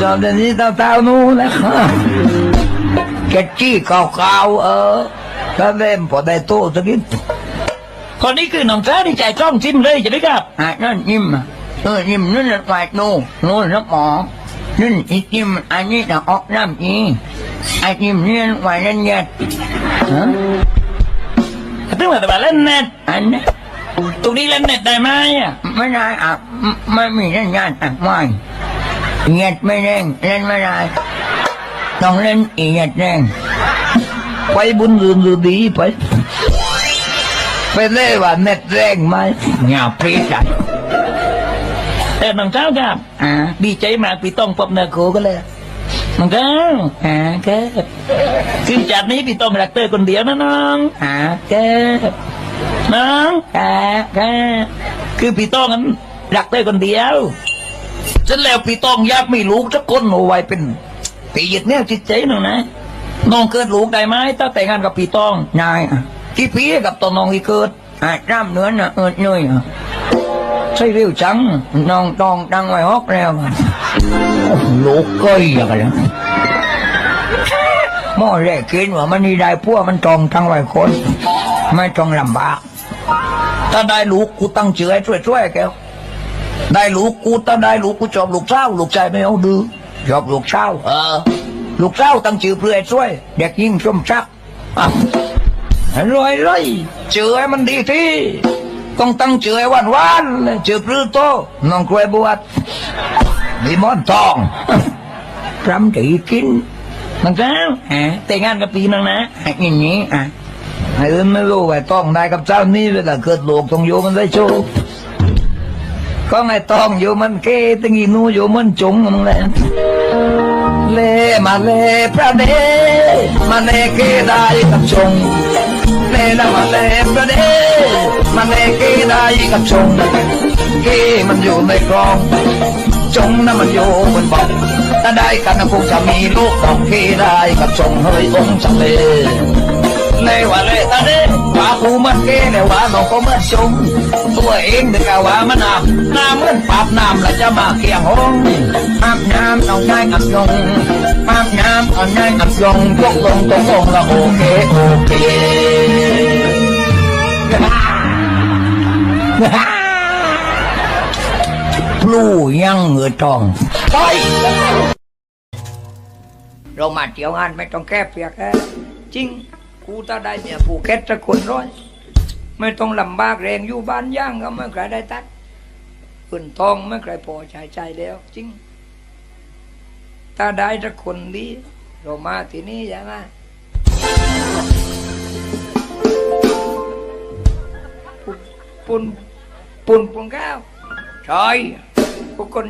ชอบเดี๋ยวนี้เต้าๆนู้นนะแกจี้เก่าๆเออถ้าเล่มพอได้โตสักนิดคนนี้คือน้องสาวที่ใจจ้องจิ้มเลยจะได้ครับอะนั่นยิ้มอะเออยิ้มนั่นน่ะฝ่ายโน่โน่นนะหมอนั่นอีกยิ้มอันนี้จะออกน้ำอีไอ้ยิ้มเนี่ยไว้นั่นยัดฮะถึงมาแต่ว่าเล่นเน็ตอันนี้ตรงนี้เล่นเน็ตได้ไหมอะไม่ได้อะไม่ไม่มีสัญญาณอะไม่ เงียดไม่แรงเล่นไม่ได้ ต้องเล่นอีเงียดแรงไปบุญลืมลืมดีไป ไปเล่ว่าเน็ตแรงไหมเงาพรีดอะแต่น้องสาวครับอ่าดีใจมากพี่ต้องพบเนื้อคู่กันเลยน้องสาวอ่าแกคือจากนี้พี่ต้องรักเตอคนเดียวนะน้องอ่าแกน้องแกแกคือพี่ต้องนั้นรักเตอคนเดียว เสร็จแล้วพี่ต้องยากมีลูกสักคนเอาไว้เป็นปีหยึดเนี่ยจิตใจหนูนะน้องเกิดลูกได้ไหมถ้าแต่งงานกับพี่ต้องนายอะกี่ปีกับตัวน้องที่เกิดอะน้ำเนื้อน่ะเออเนยอะใช่เร็วจังน้องตองดังไว้ฮอกแล้วลูกก้อยอย่างไรหม้อแรกกินว่ามันนี่ได้พวกมันตองทั้งไว้คน ไม่ต้องลำบาก ถ้าได้ลูกกูตั้งชื่อให้ช่วยแก ได้ลูกกูถ้าได้ลูกกูจอบลูกเช้าลูกชายไม่เอาดื้อชอบลูกเช้าเออ ลูกเช้าตั้งชื่อเพื่อให้ช่วย เด็กยิ่งชมชักอะรวยเลยชื่อให้มันดีที่ต้องตั้งชื่อให้หวานหวานๆเลยชื่อปลื้อโตน้องกล้วยบวชมีหมอนทองพรำตีกินนังเจ้าฮะแต่งงานกับปีนังนะไอ้อย่างนี้อะไอ้อื่นไม่รู้ไอ้ต้องได้กับเจ้านี่เวลาเกิดลูกต้องอยู่มันได้โชว์ ก็ไอ้ต้องอยู่มันเกตั้งอีนูอยู่มันจงมึงแหละเล่มาเล่พระเดมาเล่เกได้กับชงเล่ละมาเล่พระเดมาเล่เกได้กับชงเกมันอยู่ในกรอง จงนั้นมันอยู่บนบอกถ้าได้กันคงจะมีลูกต้องเกได้กับชงเฮ้ยองจังเลเลว่าเลตาเด ว่ากูมันเก้แล้วว่าน้องก็มันชงตัวเองเด็กว่ามันอาบน้ำเหมือนปาบน้ำแล้วจะมาเกี่ยงห้องอาบน้ำต้องได้อับยงอาบน้ำต้องได้อับยงตกลงตกลงแล้วโอเคโอเคพลูยังเหงือทองไปเรามาเที่ยวงานไม่ต้องแก้เปียกแค่จริง กูถ้าได้เนี่ยผูกแคทสักคนร้อยไม่ต้องลำบากแรงอยู่บ้านย่างก็ไม่ใครได้ตัดขึ้นทองไม่ใครพอใช้ใจแล้ว จริง ถ้าได้สักคนดีเรามาที่นี่ใช่ไหมปุ่นปุ่นปุ่นปุ่นข้าวใช่พวกคน